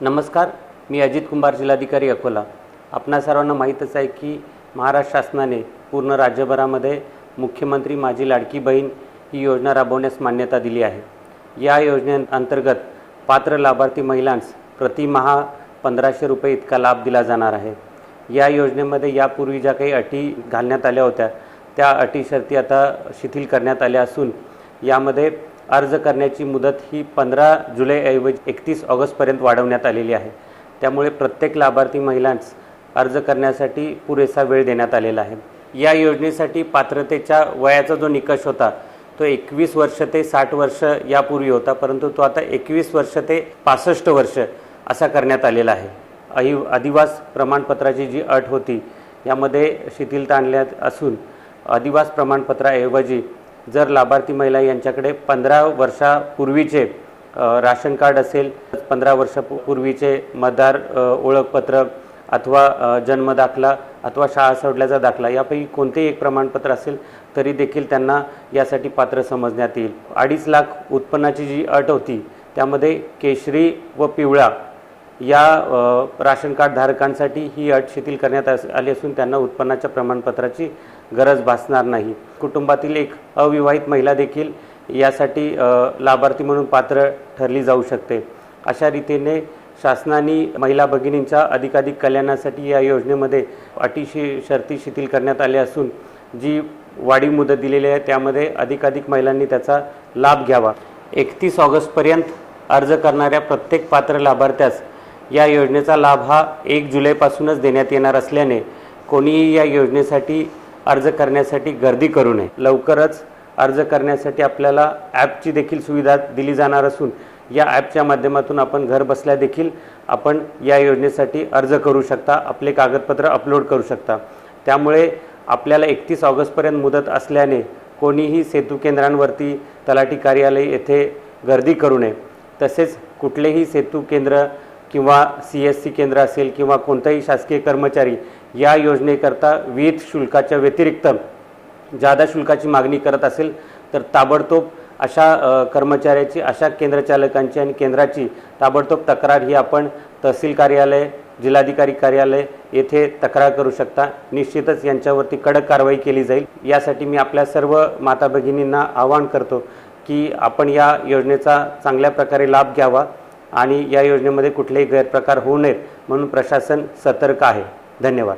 नमस्कार मी अजित कुंभार जिल्हाधिकारी अकोला. आपणा सर्वांना माहीतच आहे की महाराष्ट्र शासनाने पूर्ण राज्यभरामध्ये मुख्यमंत्री माझी लाडकी बहीण ही योजना राबवण्यास मान्यता दिली आहे. या योजनेअंतर्गत पात्र लाभार्थी महिलांस प्रतिमहा पंधराशे रुपये इतका लाभ दिला जाणार आहे. या योजनेमध्ये यापूर्वी ज्या काही अटी घालण्यात आल्या होत्या त्या अटी शर्ती आता शिथिल करण्यात आल्या असून यामध्ये अर्ज करण्याची मुदत ही पंधरा जुलैऐवजी एकतीस ऑगस्टपर्यंत वाढवण्यात आलेली आहे. त्यामुळे प्रत्येक लाभार्थी महिलांस अर्ज करण्यासाठी पुरेसा वेळ देण्यात आलेला आहे. या योजनेसाठी पात्रतेच्या वयाचा जो निकष होता तो एकवीस वर्ष ते साठ वर्ष यापूर्वी होता परंतु तो आता एकवीस वर्ष ते पासष्ट वर्ष असा करण्यात आलेला आहे. अहि अधिवास प्रमाणपत्राची जी अट होती यामध्ये शिथिलता आणण्यात असून अधिवास प्रमाणपत्राऐवजी जर लाभार्थी महिला यांच्याकडे पंधरा वर्षापूर्वीचे राशन कार्ड असेल पंधरा वर्षापूर्वीचे मतदार ओळखपत्र अथवा जन्म जन्मदाखला अथवा शाळा सोडल्याचा दाखला यापैकी कोणतेही एक प्रमाणपत्र असेल तरी देखील त्यांना यासाठी पात्र समजण्यात येईल. अडीच लाख उत्पन्नाची जी अट होती त्यामध्ये केशरी व पिवळा या राशन कार्ड धारकांसाठी ही अट शिथिल करण्यात अस- आली असून त्यांना उत्पन्नाच्या प्रमाणपत्राची गरज भासणार नाही. कुटुंबातील एक अविवाहित महिला देखील यासाठी लाभार्थी म्हणून पात्र ठरली जाऊ शकते. अशा रीतीने शासनाने महिला भगिनींच्या अधिकाधिक कल्याणासाठी या योजनेमध्ये अटीशी शर्ती शिथिल करण्यात आल्या असून जी वाढीव मुदत दिलेली आहे त्यामध्ये अधिकाधिक महिलांनी त्याचा लाभ घ्यावा. एकतीस ऑगस्टपर्यंत अर्ज करणाऱ्या प्रत्येक पात्र लाभार्थ्यास या योजनेचा लाभ हा एक जुलैपासूनच देण्यात येणार असल्याने कोणीही या योजनेसाठी अर्ज करण्यासाठी गर्दी करू नये. लवकरच अर्ज करण्यासाठी आपल्याला ॲपची देखील सुविधा दिली जाणार असून या ॲपच्या माध्यमातून आपण घर बसल्या देखील आपण या योजनेसाठी अर्ज करू शकता आपले कागदपत्र अपलोड करू शकता. त्यामुळे आपल्याला एकतीस ऑगस्टपर्यंत मुदत असल्याने कोणीही सेतू केंद्रांवरती तलाठी कार्यालय येथे गर्दी करू नये. तसेच कुठलेही सेतू केंद्र किंवा सी एस सी केंद्र असेल किंवा कोणताही शासकीय कर्मचारी या योजनेकरता विहित शुल्काच्या व्यतिरिक्त जादा शुल्काची मागणी करत असेल तर ताबडतोब अशा कर्मचाऱ्याची अशा केंद्रचालकांची आणि केंद्राची ताबडतोब तक्रार ही आपण तहसील कार्यालय जिल्हाधिकारी कार्यालय येथे तक्रार करू शकता. निश्चितच यांच्यावरती कडक कारवाई केली जाईल. यासाठी मी आपल्या सर्व माता भगिनींना आवाहन करतो की आपण या योजनेचा चांगल्या प्रकारे लाभ घ्यावा. आणि या योजनेमध्ये कुठलेही गैरप्रकार होऊ नयेत म्हणून प्रशासन सतर्क आहे. धन्यवाद.